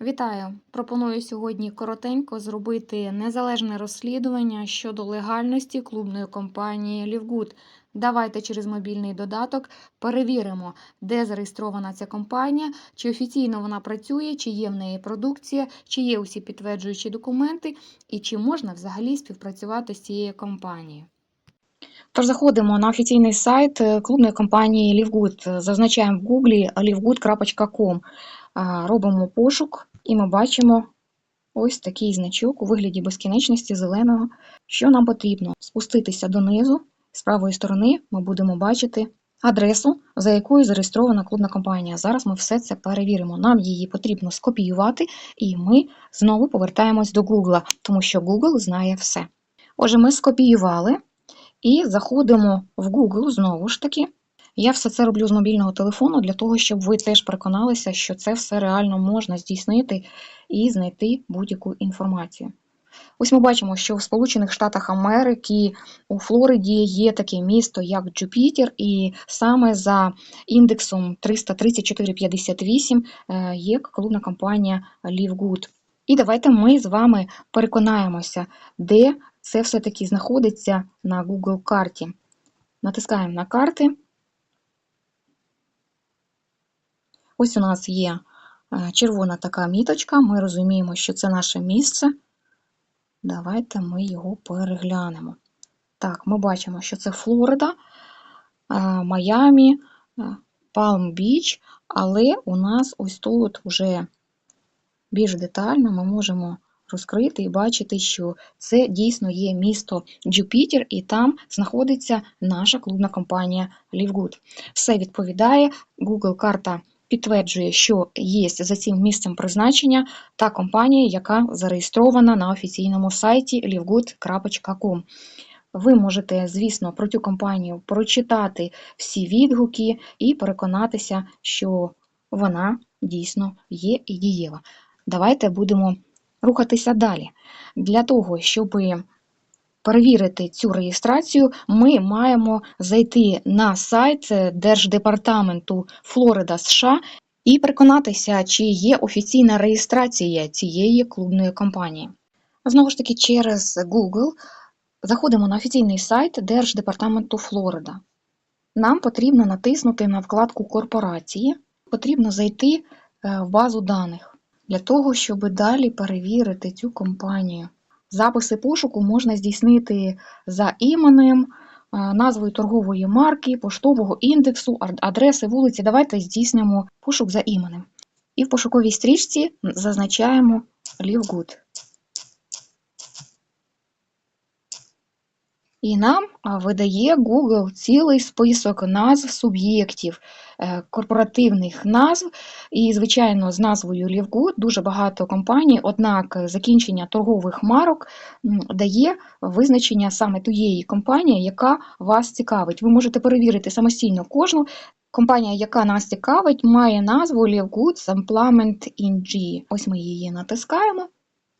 Вітаю! Пропоную сьогодні коротенько зробити незалежне розслідування щодо легальності клубної компанії Лівгуд. Давайте через мобільний додаток перевіримо, де зареєстрована ця компанія, чи офіційно вона працює, чи є в неї продукція, чи є усі підтверджуючі документи, і чи можна взагалі співпрацювати з цією компанією. Тож заходимо на офіційний сайт е, клубної компанії Livgood. Зазначаємо в гуглі livgood.com. Робимо пошук, і ми бачимо ось такий значок у вигляді безкінечності зеленого. Що нам потрібно? Спуститися донизу. З правої сторони ми будемо бачити адресу, за якою зареєстрована клубна компанія. Зараз ми все це перевіримо. Нам її потрібно скопіювати, і ми знову повертаємось до Google, тому що Google знає все. Отже, ми скопіювали і заходимо в Google знову ж таки. Я все це роблю з мобільного телефону для того, щоб ви теж переконалися, що це все реально можна здійснити і знайти будь-яку інформацію. Ось ми бачимо, що в Сполучених Штатах Америки у Флориді є таке місто, як Джупітер, і саме за індексом 33458 е, є клубна компанія LiveGood. І давайте ми з вами переконаємося, де це все-таки знаходиться на Google карті. Натискаємо на карти. Ось у нас є е, червона така міточка, ми розуміємо, що це наше місце. Давайте ми його переглянемо. Так, ми бачимо, що це Флорида, е, Майамі, Палм-Біч, але у нас ось тут вже більш детально ми можемо розкрити і бачити, що це дійсно є місто Джупітер, і там знаходиться наша клубна компанія Лівгуд. Все відповідає, Google карта підтверджує, що є за цим місцем призначення та компанія, яка зареєстрована на офіційному сайті livgood.com. Ви можете, звісно, про цю компанію прочитати всі відгуки і переконатися, що вона дійсно є і дієва. Давайте будемо рухатися далі. Для того, щоб перевірити цю реєстрацію, ми маємо зайти на сайт Держдепартаменту Флорида США і переконатися, чи є офіційна реєстрація цієї клубної компанії. Знову ж таки, через Google заходимо на офіційний сайт Держдепартаменту Флорида. Нам потрібно натиснути на вкладку Корпорації, потрібно зайти е, в базу даних для того, щоб далі перевірити цю компанію. Записи пошуку можна здійснити за іменем, е, назвою торгової марки, поштового індексу, адреси вулиці. Давайте здійснимо пошук за іменем. І в пошуковій стрічці зазначаємо LiveGood. І нам видає Google цілий список назв суб'єктів, е, корпоративних назв. І, звичайно, з назвою Livgood дуже багато компаній, однак закінчення торгових марок дає визначення саме тієї компанії, яка вас цікавить. Ви можете перевірити самостійно кожну. Компанія, яка нас цікавить, має назву Livgood Supplement G. Ось ми її натискаємо.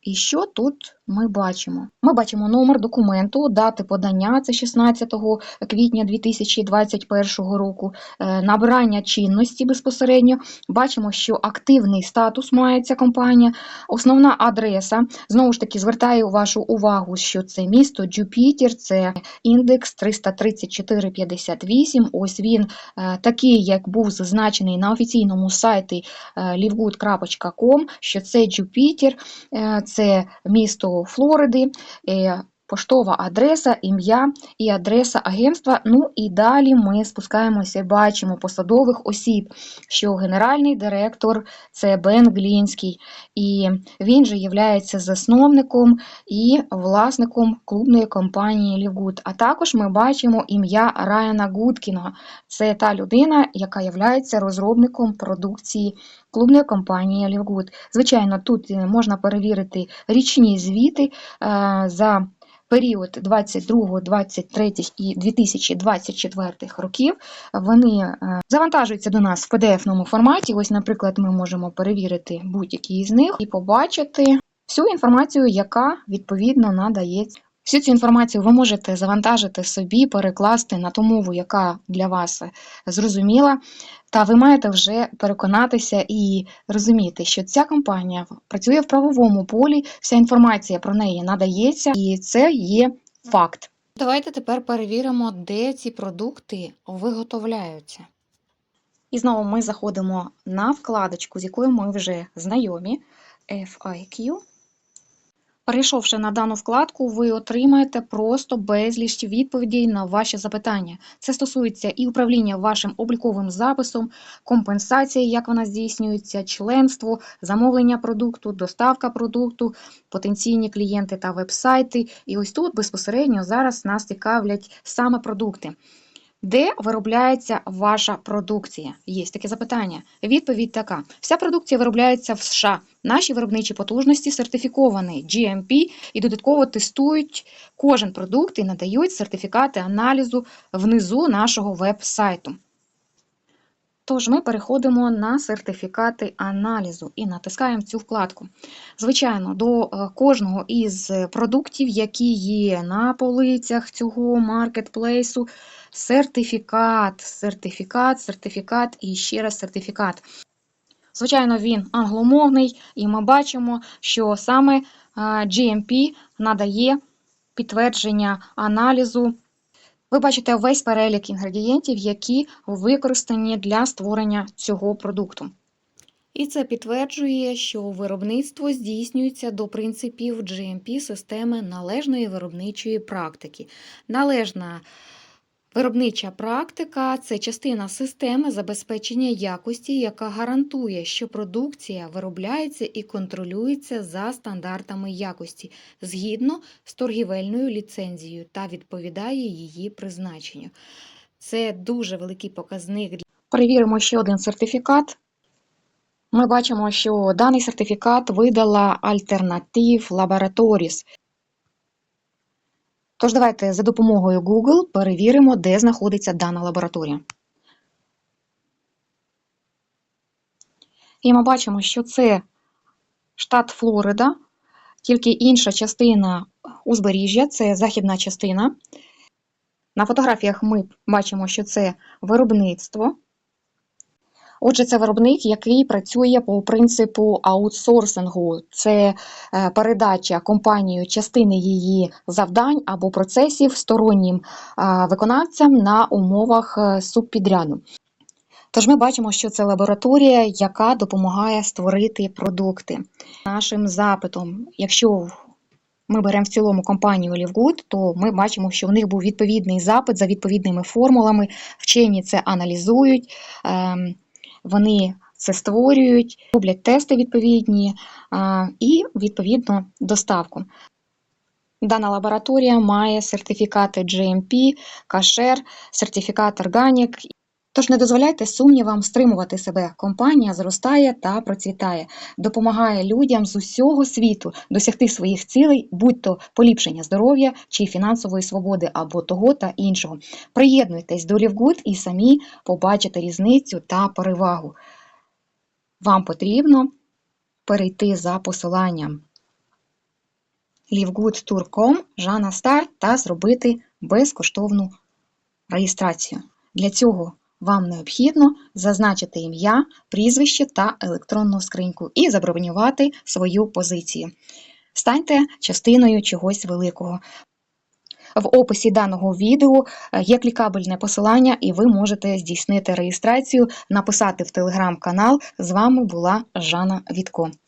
І що тут ми бачимо? Ми бачимо номер документу, дати подання, це 16 квітня 2021 року, е, набирання чинності безпосередньо. Бачимо, що активний статус має ця компанія, основна адреса. Знову ж таки, звертаю вашу увагу, що це місто Джупітер, це індекс 33458. Ось він е, такий, як був зазначений на офіційному сайті е, livgood.com, що це Джупітер це місто Флориди, е, поштова адреса, ім'я і адреса агентства. Ну і далі ми спускаємося і бачимо посадових осіб, що генеральний директор це Бен Глінський, і він же є засновником і власником клубної компанії Лівгуд. А також ми бачимо ім'я Райана Гудкіна. Це та людина, яка є розробником продукції клубної компанії Лівгуд. Звичайно, тут е, можна перевірити річні звіти е, за період 22, 23 і 2024 років. Вони е, завантажуються до нас в PDF-ному форматі. Ось, наприклад, ми можемо перевірити будь-які з них і побачити всю інформацію, яка відповідно надається. Всю цю інформацію ви можете завантажити собі, перекласти на ту мову, яка для вас зрозуміла. Та ви маєте вже переконатися і розуміти, що ця компанія працює в правовому полі, вся інформація про неї надається, і це є факт. Давайте тепер перевіримо, де ці продукти виготовляються. І знову ми заходимо на вкладочку, з якою ми вже знайомі FIQ. Перейшовши на дану вкладку, ви отримаєте просто безліч відповідей на ваші запитання. Це стосується і управління вашим обліковим записом, компенсації, як вона здійснюється, членство, замовлення продукту, доставка продукту, потенційні клієнти та веб-сайти. І ось тут безпосередньо зараз нас цікавлять саме продукти. Де виробляється ваша продукція? Є таке запитання. Відповідь така: вся продукція виробляється в США. Наші виробничі потужності сертифіковані GMP і додатково тестують кожен продукт і надають сертифікати аналізу внизу нашого веб-сайту. Тож ми переходимо на сертифікати аналізу і натискаємо цю вкладку. Звичайно, до е, кожного із продуктів, які є на полицях цього маркетплейсу, сертифікат, сертифікат, сертифікат і ще раз сертифікат. Звичайно, він англомовний, і ми бачимо, що саме е, GMP надає підтвердження аналізу. Ви бачите весь перелік інгредієнтів, які використані для створення цього продукту. І це підтверджує, що виробництво здійснюється до принципів GMP системи належної виробничої практики. Належна Виробнича практика це частина системи забезпечення якості, яка гарантує, що продукція виробляється і контролюється за стандартами якості згідно з торгівельною ліцензією та відповідає її призначенню. Це дуже великий показник. Перевіримо ще один сертифікат. Ми бачимо, що даний сертифікат видала Alternative Laboratories. Тож давайте за допомогою Google перевіримо, де знаходиться дана лабораторія. І ми бачимо, що це штат Флорида, тільки інша частина узбережжя це західна частина. На фотографіях ми бачимо, що це виробництво. Отже, це виробник, який працює по принципу аутсорсингу. Це е, передача компанією частини її завдань або процесів стороннім виконавцям на умовах е, субпідряду. Тож ми бачимо, що це лабораторія, яка допомагає створити продукти. Нашим запитом, якщо ми беремо в цілому компанію Лівгуд, то ми бачимо, що в них був відповідний запит за відповідними формулами. Вчені це аналізують. Вони це створюють, роблять тести відповідні і, відповідно, доставку. Дана лабораторія має сертифікати GMP, кашер, сертифікат Organic. Тож не дозволяйте сумнівам стримувати себе. Компанія зростає та процвітає, допомагає людям з усього світу досягти своїх цілей, будь-то поліпшення здоров'я чи фінансової свободи або того та іншого. Приєднуйтесь до Лівгуд і самі побачите різницю та перевагу. Вам потрібно перейти за посиланням livgoodtour.com, Жана Стар та зробити безкоштовну реєстрацію. Для цього вам необхідно зазначити ім'я, прізвище та електронну скриньку і забронювати свою позицію. Станьте частиною чогось великого. В описі даного відео е, є клікабельне посилання, і ви можете здійснити реєстрацію, написати в телеграм-канал. З вами була Жанна Вітко.